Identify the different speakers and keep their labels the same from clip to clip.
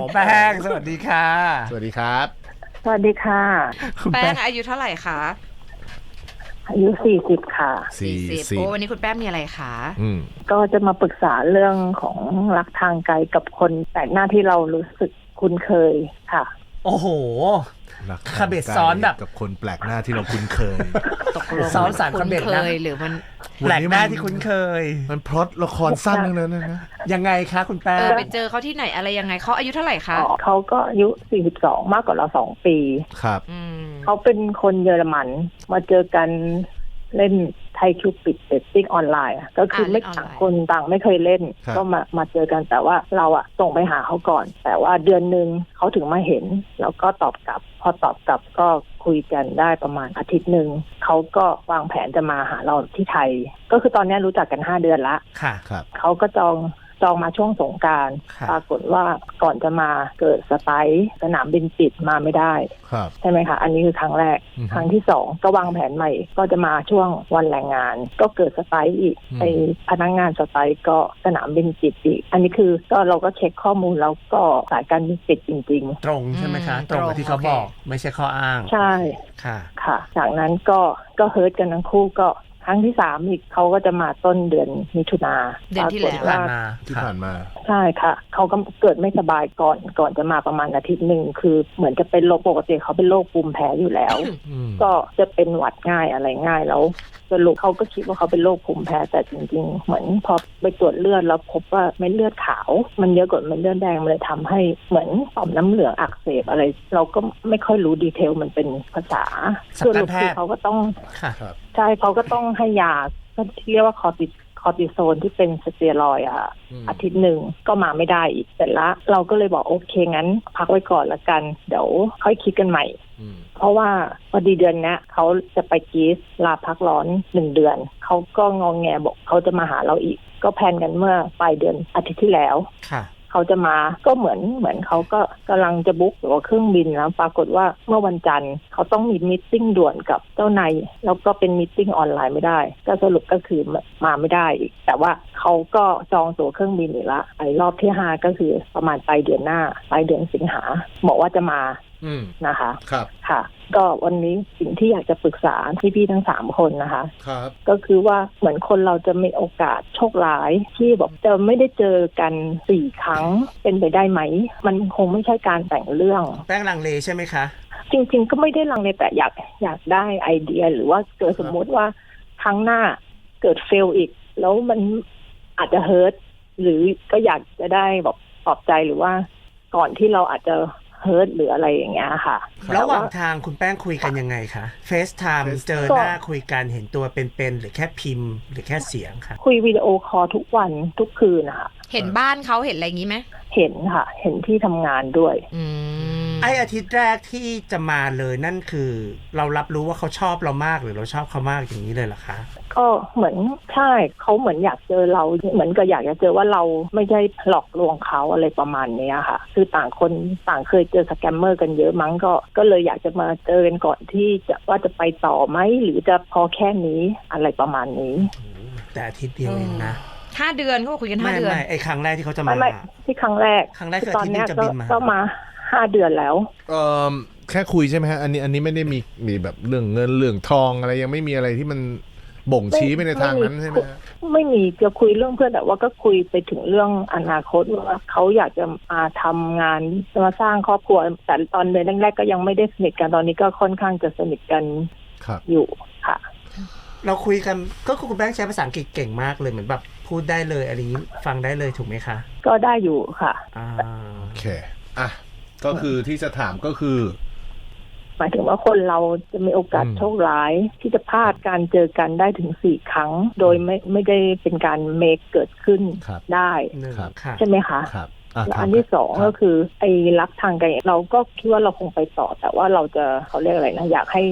Speaker 1: หมอแป้งสวัสดีค่ะ
Speaker 2: สวัสดีครับ
Speaker 3: สวัสดีค่ะ
Speaker 1: คุณ
Speaker 4: แป้
Speaker 1: แป้
Speaker 4: ง
Speaker 1: ง
Speaker 4: อายุเท่าไหร่คะ
Speaker 3: อายุสี่สิบค่ะ
Speaker 2: สี่
Speaker 4: 40
Speaker 2: สิบ
Speaker 4: โอ้วันนี้คุณแป้งมีอะไรคะ
Speaker 2: อืม
Speaker 3: ก็จะมาปรึกษาเรื่องของรักทางไกลกับคนแปลกหน้าที่เรารู้สึกคุ้นเคยค่ะ
Speaker 1: โอ้โห
Speaker 2: รัก
Speaker 1: คาเบตซ้อนแบบ
Speaker 2: กับคนแปลกหน้าที่เราคุ้นเคย
Speaker 4: ตกลง
Speaker 1: ซ้อนสาม
Speaker 4: คุ้น
Speaker 1: คำเด็ด
Speaker 4: เค
Speaker 1: นะ
Speaker 4: ยหรือมัน
Speaker 1: แปลกหน้าที่คุ้นเคย
Speaker 2: มันพล็อตละครสั้นทั้งนั้นนะนะ
Speaker 1: ยังไงคะคุณแป้
Speaker 4: เองอไปเจอเขาที่ไหนอะไรยังไงเขาอายุเท่าไหร่คะ
Speaker 3: เขาก็อายุสี่สิบสองมากกว่าเราสองปี
Speaker 2: ครับ
Speaker 4: อืม
Speaker 3: เขาเป็นคนเยอรมันมาเจอกัน เล่นไทยคิวปิดเดตติ้งออนไลน์อะก็คือไม่ต่างคนต่างไม่เคยเล่น
Speaker 2: ครับ
Speaker 3: ก็มามาเจอกันแต่ว่าเราอะส่งไปหาเขาก่อน แต่ว่าเดือนหนึ่งเขาถึงมาเห็น แล้วก็ตอบกลับ พอตอบกลับก็คุยกันได้ประมาณอาทิตย์หนึ่งเขาก็วางแผนจะมาหาเราที่ไทย ก็คือตอนนี้รู้จักกันห้าเดือนละ
Speaker 1: ค่ะ
Speaker 2: ครับ
Speaker 3: เขาก็จอง จองมาช่วงสงกราร
Speaker 1: ครับ
Speaker 3: ปรากฏว่าก่อนจะมาเกิดสไตร์สนามบินปิดมาไม่ได้
Speaker 2: ครับ
Speaker 3: ใช่ไหมคะ อันนี้คือครั้งแรก
Speaker 2: อือฮึ
Speaker 3: ครั้งที่สองก็วางแผนใหม่ ก็จะมาช่วงวันแรงงาน ก็เกิดสไตร์อีก
Speaker 2: อืม
Speaker 3: ไอพนักงานสไตร์ก็สนามบินปิดอีก อันนี้คือก็เราก็เช็คข้อมูลแล้วก็สายการบินปิดจริง
Speaker 1: ตรงใช่ไหมคะ ตรงกับที่เขาบอก ไม่ใช่ข้ออ้าง
Speaker 3: ๆใช่
Speaker 1: ค่ะ
Speaker 3: ค่ะ จากนั้นก็ก็เฮิร์ตกันทั้งคู่ก็ ครั้งที่สามอีกเขาก็จะมาต้นเดือนมิถุนา
Speaker 4: เดือนที่แล้ว
Speaker 3: ปรากฏ
Speaker 1: ผ่าน
Speaker 3: ว่า
Speaker 1: มา
Speaker 2: ที่
Speaker 1: ค่ะ
Speaker 2: ผ่านมา
Speaker 3: ใช่ค่ะเขาก็เกิดไม่สบายก่อนก่อนจะมาประมาณอาทิตย์หนึ่งคือเหมือนจะเป็นโรคปกติเขาเป็นโรคภูมิแพ้อยู่แล้ว
Speaker 2: อืม
Speaker 3: ก็จะเป็นหวัดง่ายอะไรง่ายแล้วสรุปเขาก็คิดว่าเขาเป็นโรคภูมิแพ้แต่จริงๆ เหมือนพอไปตรวจเลือดแล้วพบว่าเม็ดเลือดขาว มันเยอะกว่าเม็ดเลือดแดงมันเลยทำให้เหมือนต่อมน้ำเหลืองอักเสบอะไร เราก็ไม่ค่อยรู้ดีเทลมันเป็นภาษา
Speaker 1: สัต
Speaker 3: ส
Speaker 1: ว
Speaker 3: รุป
Speaker 1: แพ
Speaker 3: คือ
Speaker 1: ทย์
Speaker 3: เขาก็ต้อง
Speaker 1: ค่ะ
Speaker 2: ครับ
Speaker 3: ใช่เขาก็ต้องให้ยาก็ที่เรียกว่าคอร์ติค อร์ติโซนที่เป็นสเตียรอยด์อะค่ะ
Speaker 2: อืม
Speaker 3: อาทิตย์หนึ่งก็มาไม่ได้อีกเสร็จละ เราก็เลยบอกโอเคงั้น พักไว้ก่อนละกัน เดี๋ยวค่อยคิดกันใหม่
Speaker 2: อืม
Speaker 3: เพราะว่าพอดีเดือนเนี้ยเขาจะไปกรีซลาพักร้อนหนึ่งเดือน เขาก็งองแงบอกเขาจะมาหาเราอีก ก็แพลนกันเมื่อปลายเดือนอาทิตย์ที่แล้ว
Speaker 1: ค่ะ
Speaker 3: เขาจะมาก็เหมือนเหมือนเขาก็กำลังจะบุ๊กตัวเครื่องบินแล้วปรากฏว่าเมื่อวันจันทร์เขาต้องมีมิสติ้งด่วนกับเจ้านายแล้วก็เป็นมิสติ้งออนไลน์ไม่ได้ ก็สรุปก็คือมาไม่ได้อีก แต่ว่าเขาก็จองตั๋วเครื่องบินอีกละไอ้รอบที่ห้าก็คือประมาณปลายเดือนหน้าปลายเดือนสิงหาบอกว่าจะมา นะคะ
Speaker 2: ครับ
Speaker 3: ค่ะ ก็วันนี้สิ่งที่อยากจะปรึกษาพี่ๆทั้งสามคนนะคะ
Speaker 2: ครับ
Speaker 3: ก็คือว่าเหมือนคนเราจะมีโอกาสโชคร้ายที่แบบจะไม่ได้เจอกันสี่ครั้งเป็นไปได้ไหม มันคงไม่ใช่การแต่งเรื่อง
Speaker 1: แป้งลังเลใช่ไหมคะ
Speaker 3: จริง ๆ ก็ไม่ได้ลังเลแต่อยากอยากได้ไอเดีย หรือว่าเกิดสมมุติว่าครั้งหน้าเกิดเฟลอีก แล้วมันอาจจะเฮิร์ตหรือก็อยากจะได้แบบปลอบใจหรือว่าก่อนที่เราอาจจะ เฮิร์ตหรืออะไรอย่างเงี้ยค่ะ
Speaker 1: ระหว่าง
Speaker 3: แต่
Speaker 1: ทางคุณแป้งคุยกันยังไงคะเฟซไทม์
Speaker 2: FaceTime
Speaker 1: เจอหน้าคุยกันเห็นตัวเป็นๆหรือแค่พิมพ์ หรือแค่เสียงค่ะ
Speaker 3: คุยวิดีโอคอลทุกวันทุกคืนนะคะ
Speaker 4: เห็นบ้านเขาเห็นอะไรอย่างนี้ไหม
Speaker 3: เห็นค่ะ เห็นที่ทำงานด้วย
Speaker 4: อืม
Speaker 1: ไออาทิตย์แรกที่จะมาเลยนั่นคือ เรารับรู้ว่าเขาชอบเรามากหรือเราชอบเขามากอย่างนี้เลยเหรอคะ
Speaker 3: ก็เหมือนใช่เขาเหมือนอยากเจอเราเหมือนกับอยากจะเจอว่าเราไม่ใช่หลอกลวงเขาอะไรประมาณเนี้ยค่ะ คือต่างคนต่างเคยเจอสแกมเมอร์กันเยอะมั้งก็ ก็เลยอยากจะมาเจอกันก่อนที่จะว่าจะไปต่อไหมหรือจะพอแค่นี้อะไรประมาณนี้
Speaker 1: แต่อาทิตย์เดียวเองนะ
Speaker 4: ห้าเดือนเขาบอกคุยกันห้า
Speaker 1: ไม่
Speaker 4: เดือน
Speaker 1: ไม่ไอครั้งแรกที่เขาจะ
Speaker 3: ไม่
Speaker 1: มา
Speaker 3: ไม่ที่ครั้งแรก
Speaker 1: ครั้งแรกคือ
Speaker 3: ตอนเนี้ย
Speaker 1: อาทิตย์หนึ่งจะ
Speaker 3: ก็
Speaker 1: บินมา
Speaker 3: ก็มา ห้าเดือนแล้ว
Speaker 2: เอ่อแค่คุยใช่ไหมฮะ อันนี้อันนี้ไม่ได้มีมีแบบเรื่องเงินเรื่องทองอะไรยังไม่มีอะไรที่มันบ่งชี้ไปในทางนั้นใช่ไหมฮะ
Speaker 3: ไม่มีจะคุยเรื่องเพื่อนแต่ว่าก็คุยไปถึงเรื่องอนาคตว่าเขาอยากจะมาทำงานมาสร้างครอบครัวแต่ตอนเดือนแรกๆก็ยังไม่ได้สนิทกันตอนนี้ก็ค่อนข้างจะสนิทกัน
Speaker 2: ครับ
Speaker 3: อยู่ค่ะ
Speaker 1: เราคุยกันก็คือคุณแป้งใช้ภาษาอังกฤษเก่งมากเลยเหมือนแบบพูดได้เลยอะไรอย่างนี้ฟังได้เลยถูกไหมคะ
Speaker 3: ก็ได้อยู่ค่ะ
Speaker 1: อ่า
Speaker 2: โอเค อะ ก็คือที่จะถามก็คือ
Speaker 3: หมายถึงว่าคนเราจะมีโอกาส
Speaker 2: อืม
Speaker 3: โชคร้ายที่จะพลาดการเจอกันได้ถึงสี่ครั้ง โดยไม่ไม่ได้เป็นการเมคเกิดขึ้น
Speaker 2: ครับ
Speaker 3: ได้
Speaker 1: หนึ่ง
Speaker 2: ครับ
Speaker 1: ค่ะ
Speaker 3: ใช่ไหมคะ
Speaker 2: ครับอะ
Speaker 3: แล้ว
Speaker 2: ถาม
Speaker 3: อันที่สอง
Speaker 2: ครั
Speaker 3: ก็
Speaker 2: บ
Speaker 3: คือ ไอ้รักทางไกลเราก็คิดว่าเราคงไปต่อ แต่ว่าเราจะเขาเรียกอะไรนะอยากให้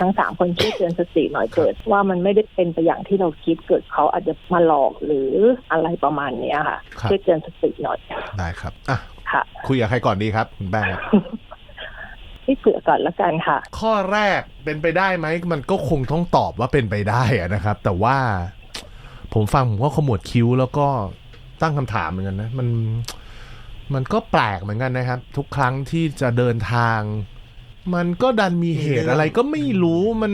Speaker 3: ทั้งสามคนช่วยเตือนสติหน่อยเกิด ว่ามันไม่ได้เป็นไปอย่างที่เราคิดเกิดเขาอาจจะมาหลอกหรืออะไรประมาณเนี้ยค่ะ
Speaker 2: ครับ
Speaker 3: ช่วยเตือนสติหน่อย
Speaker 2: ได้ครับอะ
Speaker 3: ค่ะ
Speaker 2: คุยกับใครก่อนดีครับคุณแป้งครับ
Speaker 3: ที่เผื่อก่อนละกันค่ะ
Speaker 2: ข้อแรกเป็นไปได้ไหมมันก็คงต้องตอบว่าเป็นไปได้อะนะครับ แต่ว่าผมฟังผมก็ขมวดคิ้วแล้วก็ตั้งคำถามเหมือนกันนะ มันมันก็แปลกเหมือนกันนะครับ ทุกครั้งที่จะเดินทาง มันก็ดันมีเหตุอะไรก็ไม่รู้มัน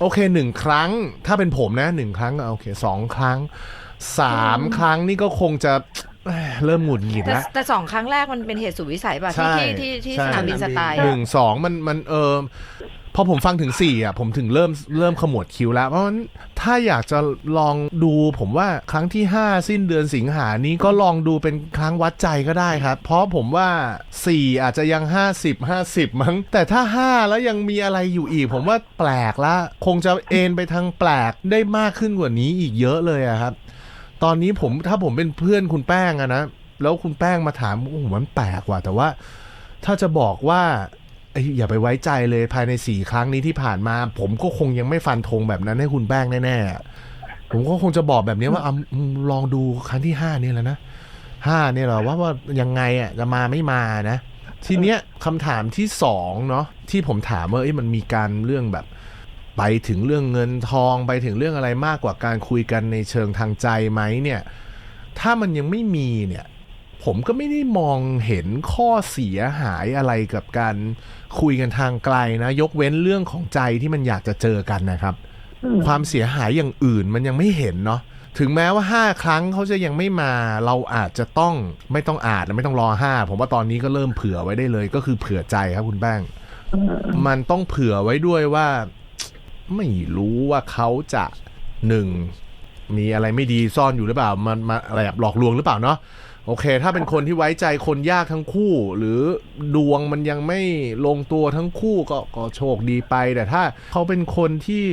Speaker 2: โอเคหนึ่งครั้ง ถ้าเป็นผมนะหนึ่งครั้งก็โอเคสองครั้งสามครั้งนี่ก็คงจะ เอ้ยเริ่มหงุดหงิด
Speaker 4: แต่
Speaker 2: แล้ว
Speaker 4: แต่สองครั้งแรกมันเป็นเหตุสุดวิสัยป่ะ
Speaker 2: ใช่
Speaker 4: ที่ที่ที่ที่
Speaker 2: ใช่
Speaker 4: สนามบินสไตล์
Speaker 2: หนึ่งสองมันมันเออพอผมฟังถึงสี่อะผมถึงเริ่มเริ่มขมวดคิวแล้ว เพราะฉะนั้นถ้าอยากจะลองดูผมว่าครั้งที่ 5 สิ้นเดือนสิงหานี้ก็ลองดูเป็นครั้งวัดใจก็ได้ครับ เพราะผมว่า 4 อาจจะยัง 50 50 มั้ง แต่ถ้า 5 แล้วยังมีอะไรอยู่อีก ผมว่าแปลกละ คงจะเอนไปทางแปลกได้มากขึ้นกว่านี้อีกเยอะเลยอะครับ ตอนนี้ผมถ้าผมเป็นเพื่อนคุณแป้งอะนะ แล้วคุณแป้งมาถามโอ้โหมันแปลกว่ะแต่ว่า ถ้าจะบอกว่าอ้ยอย่าไปไว้ใจเลยภายในสี่ครั้งนี้ที่ผ่านมา ผมก็คงยังไม่ฟันธงแบบนั้นให้คุณแป้งแน่ๆผมก็คงจะบอกแบบนี้ว่าอลองดูครั้งที่ห้านี่แหละนะห้าเนี่ยเหรอว่าว่ายังไงอะจะมาไม่มานะ ทีเนี้ยคำถามที่สองเนาะที่ผมถามว่าเอ้ยมันมีการเรื่องแบบ ไปถึงเรื่องเงินทองไปถึงเรื่องอะไรมากกว่าการคุยกันในเชิงทางใจไหมเนี่ยถ้ามันยังไม่มีเนี่ยผมก็ไม่ได้มองเห็นข้อเสียหายอะไรกับการคุยกันทางไกลนะ ยกเว้นเรื่องของใจที่มันอยากจะเจอกันนะครับ
Speaker 3: อืม
Speaker 2: ความเสียหายอย่างอื่นมันยังไม่เห็นเนาะถึงแม้ว่า 5 ครั้งเขาจะยังไม่มาเราอาจจะต้องไม่ต้องอาจและไม่ต้องรอ 5 ผมว่าตอนนี้ก็เริ่มเผื่อไว้ได้เลย ก็คือเผื่อใจครับคุณแป้ง
Speaker 3: อืม
Speaker 2: มันต้องเผื่อไว้ด้วยว่า ไม่รู้ว่าเขาจะหนึ่งมีอะไรไม่ดีซ่อนอยู่หรือเปล่ามันมาอะไรแบบหลอกลวงหรือเปล่าเนาะโอเค ถ้าเป็นคนที่ไว้ใจคนยากทั้งคู่ หรือดวงมันยังไม่ลงตัวทั้งคู่ก็ก็โชคดีไป แต่ถ้าเขาเป็นคนที่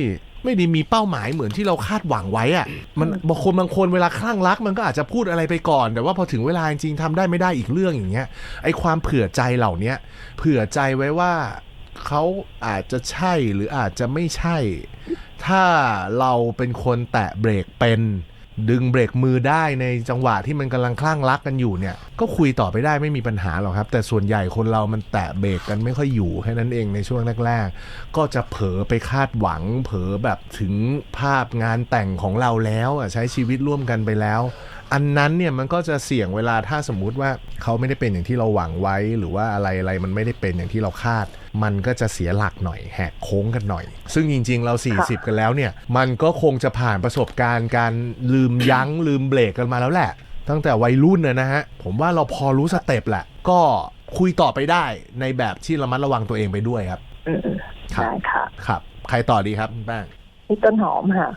Speaker 2: ไม่ได้มีเป้าหมายเหมือนที่เราคาดหวังไว้อะมันบางคนบางคนเวลาคลั่งรัก มันก็อาจจะพูดอะไรไปก่อน แต่ว่าพอถึงเวลาจริงๆทำได้ไม่ได้อีกเรื่องอย่างเงี้ยไอความเผื่อใจเหล่าเนี้ยเผื่อใจไว้ว่า เขาอาจจะใช่หรืออาจจะไม่ใช่ ถ้าเราเป็นคนแตะเบรกเป็น ดึงเบรกมือได้ในจังหวะที่มันกำลังคลั่งรักกันอยู่เนี่ย ก็คุยต่อไปได้ไม่มีปัญหาหรอกครับ แต่ส่วนใหญ่คนเรามันแตะเบรกกันไม่ค่อยอยู่แค่นั้นเองในช่วงแรกๆ ก็จะเผลอไปคาดหวัง เผลอแบบถึงภาพงานแต่งของเราแล้วใช้ชีวิตร่วมกันไปแล้ว อันนั้นเนี่ยมันก็จะเสี่ยงเวลาถ้าสมมุติว่าเขาไม่ได้เป็นอย่างที่เราหวังไว้ หรือว่าอะไรอะไรมันไม่ได้เป็นอย่างที่เราคาด มันก็จะเสียหลักหน่อยแหกโค้งกันหน่อย ซึ่งจริง ๆ เรา 40 กันแล้วเนี่ย มันก็คงจะผ่านประสบการณ์การลืมยั้งลืมเบรกกันมาแล้วแหละ ตั้งแต่วัยรุ่นนะนะฮะผมว่าเราพอรู้สเต็ปแหละ ก็คุยต่อไปได้ในแบบที่ระมัดระวังตัวเองไปด้วยครับ
Speaker 3: อืม
Speaker 2: ครับ
Speaker 3: ได้ค่ะ
Speaker 2: ครับ ใครต่อดีครับคุณแป้ง
Speaker 3: นี่ต้นหอมค่ะ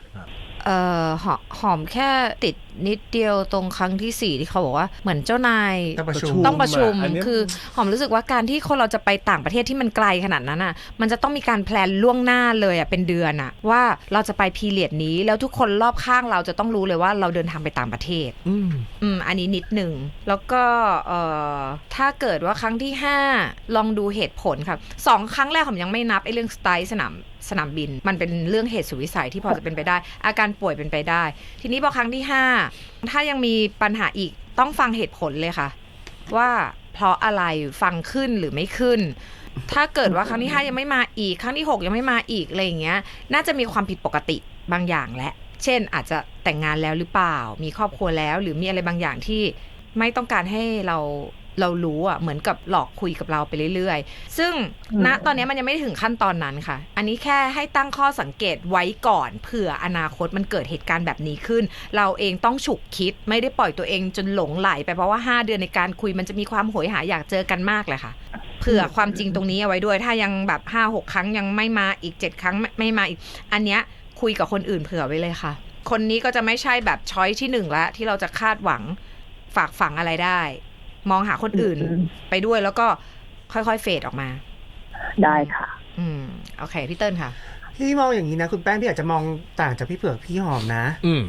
Speaker 4: เอ่อหอหอมแค่ติดนิดเดียวตรงครั้งที่สี่ที่เขาบอกว่าเหมือนเจ้านาย
Speaker 1: ต้องประชุม
Speaker 4: ต้องประชุม
Speaker 2: อันเนี้ย
Speaker 4: คือหอมรู้สึกว่าการที่คนเราจะไปต่างประเทศที่มันไกลขนาดนั้นอะ มันจะต้องมีการแพลนล่วงหน้าเลยอะเป็นเดือนอะ ว่าเราจะไปพีเรียดนี้ แล้วทุกคนรอบข้างเราจะต้องรู้เลยว่าเราเดินทางไปต่างประเทศ
Speaker 2: อืม
Speaker 4: อืมอันนี้นิดหนึ่งแล้วก็เอ่อถ้าเกิดว่าครั้งที่ห้าลองดูเหตุผลครับสองครั้งแรกผมยังไม่นับไอ้เรื่องสไตล์สนาม สนามบิน มันเป็นเรื่องเหตุสุวิสัยที่พอจะเป็นไปได้ อาการป่วยเป็นไปได้ ทีนี้พอครั้งที่ห้าถ้ายังมีปัญหาอีกต้องฟังเหตุผลเลยค่ะ ว่าเพราะอะไรฟังขึ้นหรือไม่ขึ้น ถ้าเกิดว่าครั้งที่ห้ายังไม่มาอีก ครั้งที่หกยังไม่มาอีกอะไรอย่างเงี้ย น่าจะมีความผิดปกติบางอย่างและ เช่น อาจจะแต่งงานแล้วหรือเปล่า มีครอบครัวแล้ว หรือมีอะไรบางอย่างที่ไม่ต้องการให้เรา เรารู้อะเหมือนกับหลอกคุยกับเราไปเรื่อยๆ ซึ่งณ
Speaker 3: อืม
Speaker 4: ตอนนี้มันยังไม่ได้ถึงขั้นตอนนั้นค่ะ อันนี้แค่ให้ตั้งข้อสังเกตไว้ก่อนเผื่ออนาคตมันเกิดเหตุการณ์แบบนี้ขึ้น เราเองต้องฉุกคิดไม่ได้ปล่อยตัวเองจนหลงไหลไปเพราะว่า 5 เดือนในการคุยมันจะมีความโหยหาอยากเจอกันมากเลยค่ะเผื่อความจริงตรงนี้เอาไว้ด้วย ถ้ายังแบบห้าหกครั้งยังไม่มาอีกเจ็ดครั้งไม่ไม่มาอีก อันเนี้ยคุยกับคนอื่นเผื่อไว้เลยค่ะ คนนี้ก็จะไม่ใช่แบบช้อยที่หนึ่งละที่เราจะคาดหวังฝากฝังอะไรได้ มองหาคนอื่น
Speaker 3: อืม
Speaker 4: ไปด้วยแล้วก็ค่อยๆเฟดออกมา
Speaker 3: ได้ค่ะ
Speaker 4: อืมโอเคพี่เติ้ลค่ะ
Speaker 1: พี่มองอย่างนี้นะ คุณแป้งพี่อาจจะมองต่างจากพี่เผือกพี่หอมนะ
Speaker 2: อืม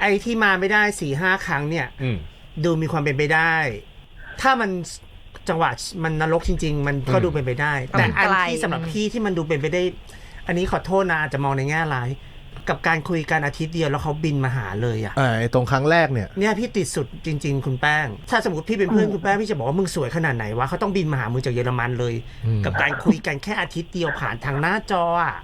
Speaker 1: ไอ้ที่มาไม่ได้สี่ห้าครั้งเนี่ย
Speaker 2: อืม
Speaker 1: ดูมีความเป็นไปได้ ถ้ามันจังหวะมันนรกจริง ๆ มันก็
Speaker 2: อืม
Speaker 1: ดูเป็นไปได้
Speaker 4: มัน
Speaker 1: แต่อัน
Speaker 4: ไกล
Speaker 1: ที่สำหรับพี่ที่มันดูเป็นไปได้ อันนี้ขอโทษนะอาจจะมองในแง่ร้าย กับการคุยกันอาทิตย์เดียวแล้วเขาบินมาหาเลยอะ
Speaker 2: อ่าไอ้ตรงครั้งแรกเนี่ย
Speaker 1: เนี่ยพี่ติดสุดจริง ๆ คุณแป้ง ถ้าสมมติพี่เป็นเพื่อนคุณแป้งพี่จะบอกว่ามึงสวยขนาดไหนวะเขาต้องบินมาหามึงจากเยอรมันเลย
Speaker 2: อืม
Speaker 1: กับการคุยกันแค่อาทิตย์เดียวผ่านทางหน้าจออะ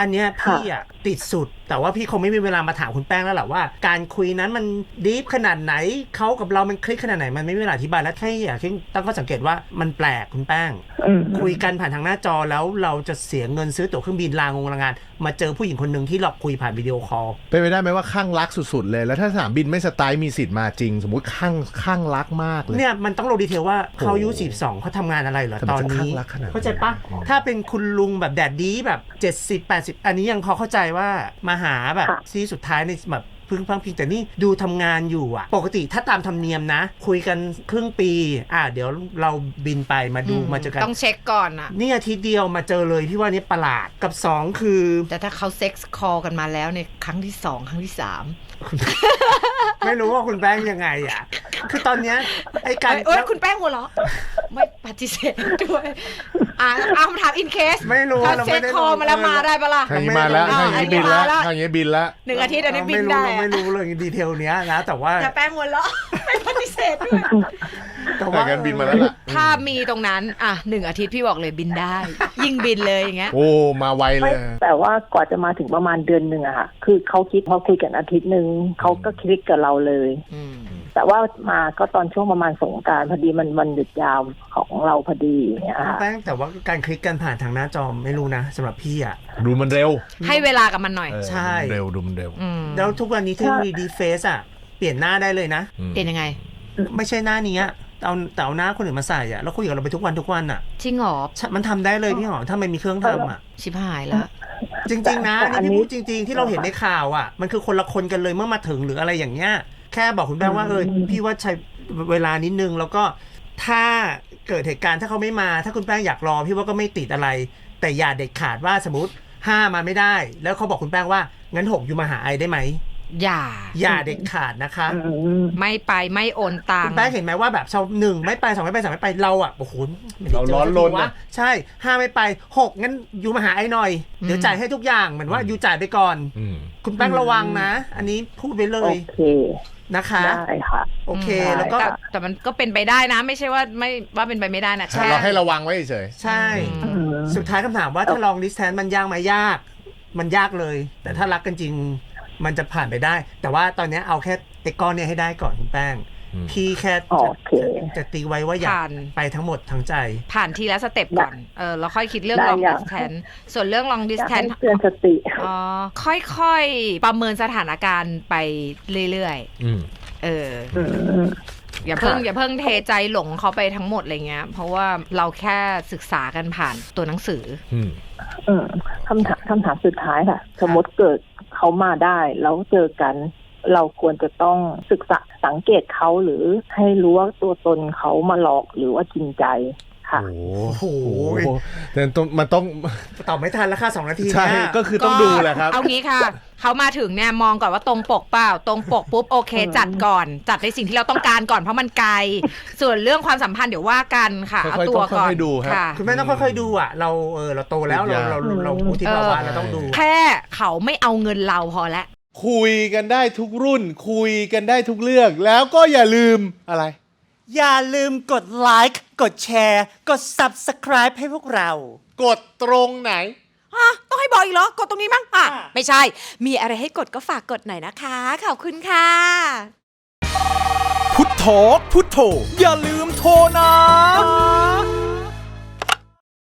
Speaker 1: อันเนี้ยพี่อะติดสุด แต่ว่าพี่คงไม่มีเวลามาถามคุณแป้งแล้วแหละว่า การคุยนั้นมันดีฟขนาดไหนเขากับเรามันคลิกขนาดไหนมันไม่มีเวลาอธิบายและแค่อยากให้ตั้งข้อสังเกตว่ามันแปลกคุณแป้ง
Speaker 3: อืม
Speaker 1: คุยกันผ่านทางหน้าจอแล้วเราจะเสียเงินซื้อตั๋วเครื่องบินลางงลางาน มาเจอผู้หญิงคนหนึ่งที่เราคุยผ่านวิดีโอคอล
Speaker 2: เป็นไปได้ไหมว่าข้างรักสุดๆ เลยแล้วถ้าสนามบินไม่สไตล์มีสิทธิ์มาจริง สมมุติข้างข้างรักมากเลย
Speaker 1: เนี่ยมันต้องลงดีเทลว่าเขาอายุ42เขาทำงานอะไรเหรอ
Speaker 2: แต่
Speaker 1: ต
Speaker 2: มั
Speaker 1: อนน
Speaker 2: จะ
Speaker 1: นี้
Speaker 2: ข้างรักขนาดนั้น
Speaker 1: เข้าใจปะ
Speaker 2: อืม
Speaker 1: ถ้าเป็นคุณลุงแบบแดดดีแบบ 70 80อันนี้ยังพอเข้าใจว่ามาหาแบบ
Speaker 3: ค่ะ
Speaker 1: ที่สุดท้ายในแบบพึ่งพังพิงแต่นี่ดูทำงานอยู่อะปกติถ้าตามธรรมเนียมนะ คุยกันครึ่งปี อะเดี๋ยวเราบินไปมาดูมาเจอกัน
Speaker 4: ต้องเช็คก่อนอะ
Speaker 1: นี่อาทิตย์เดียวมาเจอเลยพี่ว่านี่ประหลาดกับสองคือ
Speaker 4: แต่ถ้าเขาเซ็กส์คอลกันมาแล้วในครั้งที่สองครั้งที่สาม
Speaker 1: ไม่รู้ว่าคุณแป้งยังไงอะ คือตอนเนี้ยไอ้การ
Speaker 4: เอ้ยคุณแป้งหัวเราะไม่ปฏิเสธด้วยอะเอาคำถามอินเคส
Speaker 1: ไม่รู้
Speaker 4: ถ้า
Speaker 1: เรา
Speaker 4: เซ็
Speaker 1: ไม่
Speaker 4: ก
Speaker 1: ได้
Speaker 4: คอลมาแล้วมาได้ปะล่ะ
Speaker 2: ทางนี้มาแล้ว
Speaker 4: อ่า
Speaker 2: ทางนี้บินแล้ว
Speaker 4: อันนี้มาละ
Speaker 2: ทางนี้บินแล้ว
Speaker 4: หนึ่งอาทิตย์อันนี้บิน
Speaker 1: ไม่รู้
Speaker 4: ได้
Speaker 1: เรา
Speaker 4: อะ
Speaker 1: ไม่รู้เลยดีเทลเนี้ยนะแต่ว่า
Speaker 4: แต่แป้งหัวเราะไม่ปฏิเสธด้วย
Speaker 1: แต่
Speaker 2: แต่
Speaker 1: ว่า
Speaker 2: กันบินมาแล้วล่ะ
Speaker 4: ถ้ามีตรงนั้นอะหนึ่งอาทิตย์พี่บอกเลยบินได้ ยิ่งบินเลยอย่างเงี้ย
Speaker 2: โอ้มาไวเล
Speaker 3: ไม่
Speaker 2: ย
Speaker 3: แต่ว่ากว่าจะมาถึงประมาณเดือนหนึ่งอะค่ะ คือเขาคิดพอคุยกันอาทิตย์หนึ่งเขาก็คลิกกับเราเลย
Speaker 4: อืม
Speaker 3: แต่ว่ามาก็ตอนช่วงประมาณสงกรารพอดีมันวันหยุดยาวของเราพอดีอย่างเนี่ยค่ะ
Speaker 1: แป้งแต่ว่าการคลิกกันผ่านทางหน้าจอไม่รู้นะสำหรับพี่อะ
Speaker 2: ดูมันเร็ว
Speaker 4: ให้เวลากับมันหน่อย
Speaker 2: เออ
Speaker 1: ใช่
Speaker 2: ดูมันเร็วดูมันเร็ว
Speaker 4: อืม
Speaker 1: แล้วทุกวันนี้เทคโนโลยีดีเฟซอะ เปลี่ยนหน้าได้เลยนะ
Speaker 2: อืม
Speaker 4: เป็นยังไง
Speaker 1: ไม่ใช่หน้านี้อะ เอาแต่เอาหน้าคนอื่นมาใส่อะแล้วคุยกับเราไปทุกวันทุกวันอะ
Speaker 4: จริงเหรอ
Speaker 1: ใช่มันทำได้เลยพี่หอมถ้ามันมีเครื่องทำอะ
Speaker 4: ชิบหายแล้ว
Speaker 1: จริง ๆ นะ
Speaker 3: แต่
Speaker 1: อัน
Speaker 3: อัน
Speaker 1: นี้
Speaker 3: นี้
Speaker 1: พี่พูดจริง ๆ ที่เราเห็นในข่าวอะมันคือคนละคนกันเลยเมื่อมาถึงหรืออะไรอย่างเงี้ยแค่บอกคุณแป้งว่าเออพี่ว่าใช้เวลานิดนึงแล้วก็ถ้าเกิดเหตุการณ์ถ้าเขาไม่มา ถ้าคุณแป้งอยากรอพี่ว่าก็ไม่ติดอะไร แต่อย่าเด็ดขาดว่าสมมติห้ามาไม่ได้ แล้วเขาบอกคุณแป้งว่างั้นหกอยู่มาหาไอได้ไหม
Speaker 4: อย่า
Speaker 1: อย่าเด็ดขาดนะคะ
Speaker 3: อืม
Speaker 4: ไม่ไปไม่โอนตัง
Speaker 1: คุณ
Speaker 4: ค์
Speaker 1: แป้งเห็นไหมว่าแบบชาวหนึ่งไม่ไปสองไม่ไปสามไม่ไปเราอะโอ้โหไม่ได้
Speaker 2: เรา
Speaker 1: จ
Speaker 2: ร้อน
Speaker 1: สัก
Speaker 2: ร
Speaker 1: ที
Speaker 2: น
Speaker 1: วะ
Speaker 2: นะ
Speaker 1: ใช่ห้าไม่ไปหกงั้นอยู่มาหาไอ้หน่อย เดี๋ยวจ่ายให้ทุกอย่างเหมือนว่าอยู่จ่ายไปก่อน
Speaker 2: อืม
Speaker 1: คุณแป้งระวังนะ อันนี้พูดไปเล
Speaker 3: โอยเค
Speaker 1: นะคะ
Speaker 3: ได้ค่ะ
Speaker 1: โอเค
Speaker 4: อืม
Speaker 1: แล้วก็
Speaker 4: แต่แต่มันก็เป็นไปได้นะ ไม่ใช่ว่าไม่ว่าเป็นไปไม่ได้นะแค่
Speaker 2: เราให้ระวังไว้เฉย
Speaker 1: ใช่
Speaker 4: อืม
Speaker 1: สุดท้ายคำถามว่าถ้าลองดิสแทนมันยากไหมยาก มันยากเลย แต่ถ้ารักกันจริง มันจะผ่านไปได้ แต่ว่าตอนนี้เอาแค่เตกก้อนเนี่ยให้ได้ก่อนคุณแป้ง
Speaker 2: อืม
Speaker 1: พี่แค่
Speaker 3: โอ
Speaker 1: จะ
Speaker 3: เค
Speaker 1: จะจะตีไว้ว่าอยาก
Speaker 4: ผ่าน
Speaker 1: ไปทั้งหมดทั้งใจ
Speaker 4: ผ่านทีละสเต็ปก่อนเออแล้วค่อยคิดเรื่อง
Speaker 3: ได้
Speaker 4: long
Speaker 3: อยาก
Speaker 4: distance ส่วนเรื่อง long
Speaker 3: อยากให้
Speaker 4: distance
Speaker 3: เตือนสติ
Speaker 4: อ๋อค่อยๆ ประเมินสถานการณ์ไปเรื่อย
Speaker 2: ๆอืม
Speaker 4: ๆ เออ
Speaker 3: อืม
Speaker 4: อย่าเพิ่ง
Speaker 3: ค่ะ
Speaker 4: อย่าเพิ่งเทใจหลงเขาไปทั้งหมดอะไรเงี้ย เพราะว่าเราแค่ศึกษากันผ่านตัวหนังสือ
Speaker 2: อืม
Speaker 3: อืมคำถามคำถามสุดท้ายค่ะ สมมติเกิด เขามาได้แล้วเจอกัน เราควรจะต้องศึกษาสังเกตเขาหรือให้รู้ว่าตัวตนเขามาหลอกหรือว่าจริงใจ ค่ะ
Speaker 2: โอ้
Speaker 1: โห
Speaker 2: โหแต่ต้องมันต้อง
Speaker 1: ตอบไม่ทันแล้วค่ะสองนาที
Speaker 2: ใช่
Speaker 1: เนี่ย
Speaker 2: ก็คือต้องดูแหละครับ
Speaker 4: เอางี้ค่ะ เขามาถึงเนี่ยมองก่อนว่าตรงปกเปล่า ตรงปกปุ๊บโอเค จัดก่อน จัดในสิ่งที่เราต้องการก่อนเพราะมันไกล ส่วนเรื่องความสัมพันธ์เดี๋ยวว่ากันค่ะเอา
Speaker 2: ค่อยๆ
Speaker 4: ตัวก่อน
Speaker 2: ค่อยๆดูครับ
Speaker 4: ค่ะ
Speaker 1: คุณแม่ต้องค่อยๆดูอะ เราเออเราโตแล้วเราเราเราเราพูดที่ภาวะเราต้องดู
Speaker 4: แค่เขาไม่เอาเงินเราพอแล้ว
Speaker 2: คุยกันได้ทุกรุ่น คุยกันได้ทุกเรื่อง แล้วก็อย่าลืมอะไร
Speaker 5: อย่าลืมกดไลค์กดแชร์กด Subscribe ให้พวกเรา
Speaker 2: กดตรงไหน
Speaker 6: ฮะต้องให้บอกอีกเหรอ กดตรงนี้มั้งอะ
Speaker 5: อะ
Speaker 6: ไม่ใช่ มีอะไรให้กดก็ฝากกดหน่อยนะคะ ขอบคุณค่ะ
Speaker 5: พุทโธพุทโธอย่าลืมโทรนะ